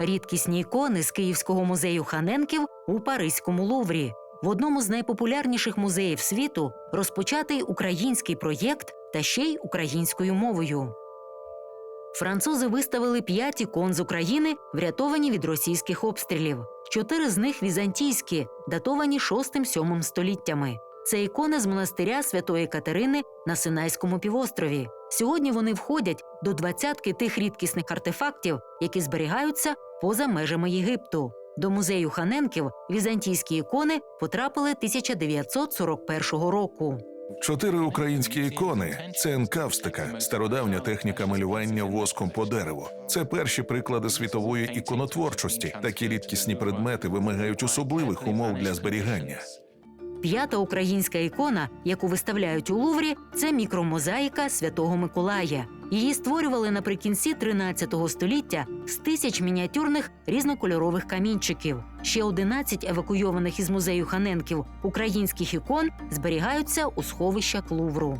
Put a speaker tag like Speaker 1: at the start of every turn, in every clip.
Speaker 1: рідкісні ікони з Київського музею Ханенків у Паризькому Луврі. В одному з найпопулярніших музеїв світу розпочатий український проєкт та ще й українською мовою. Французи виставили п'ять ікон з України, врятовані від російських обстрілів. Чотири з них візантійські, датовані 6-7 століттями. Це ікони з монастиря Святої Катерини на Синайському півострові. Сьогодні вони входять до двадцятки тих рідкісних артефактів, які зберігаються поза межами Єгипту. До музею Ханенків візантійські ікони потрапили 1941 року.
Speaker 2: Чотири українські ікони це енкавстика, стародавня техніка малювання воском по дереву. Це перші приклади світової іконотворчості. Такі рідкісні предмети вимагають особливих умов для зберігання.
Speaker 1: П'ята українська ікона, яку виставляють у Луврі, це мікромозаїка Святого Миколая. Її створювали наприкінці 13 століття з тисяч мініатюрних різнокольорових камінчиків. Ще 11 евакуйованих із музею Ханенків українських ікон зберігаються у сховищах Лувру.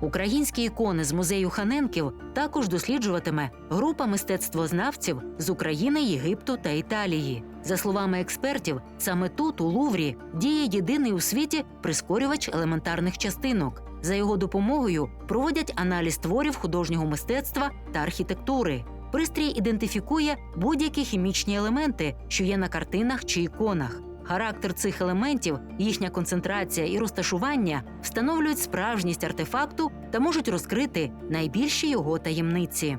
Speaker 1: Українські ікони з музею Ханенків також досліджуватиме група мистецтвознавців з України, Єгипту та Італії. За словами експертів, саме тут, у Луврі, діє єдиний у світі прискорювач елементарних частинок. За його допомогою проводять аналіз творів художнього мистецтва та архітектури. Пристрій ідентифікує будь-які хімічні елементи, що є на картинах чи іконах. Характер цих елементів, їхня концентрація і розташування встановлюють справжність артефакту та можуть розкрити найбільші його таємниці.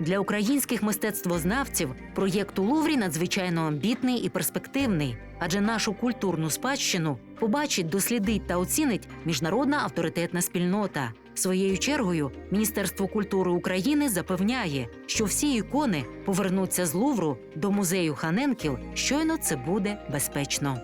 Speaker 1: Для українських мистецтвознавців проєкт у Луврі надзвичайно амбітний і перспективний, адже нашу культурну спадщину побачить, дослідить та оцінить міжнародна авторитетна спільнота. Своєю чергою Міністерство культури України запевняє, що всі ікони повернуться з Лувру до музею Ханенків, щойно це буде безпечно.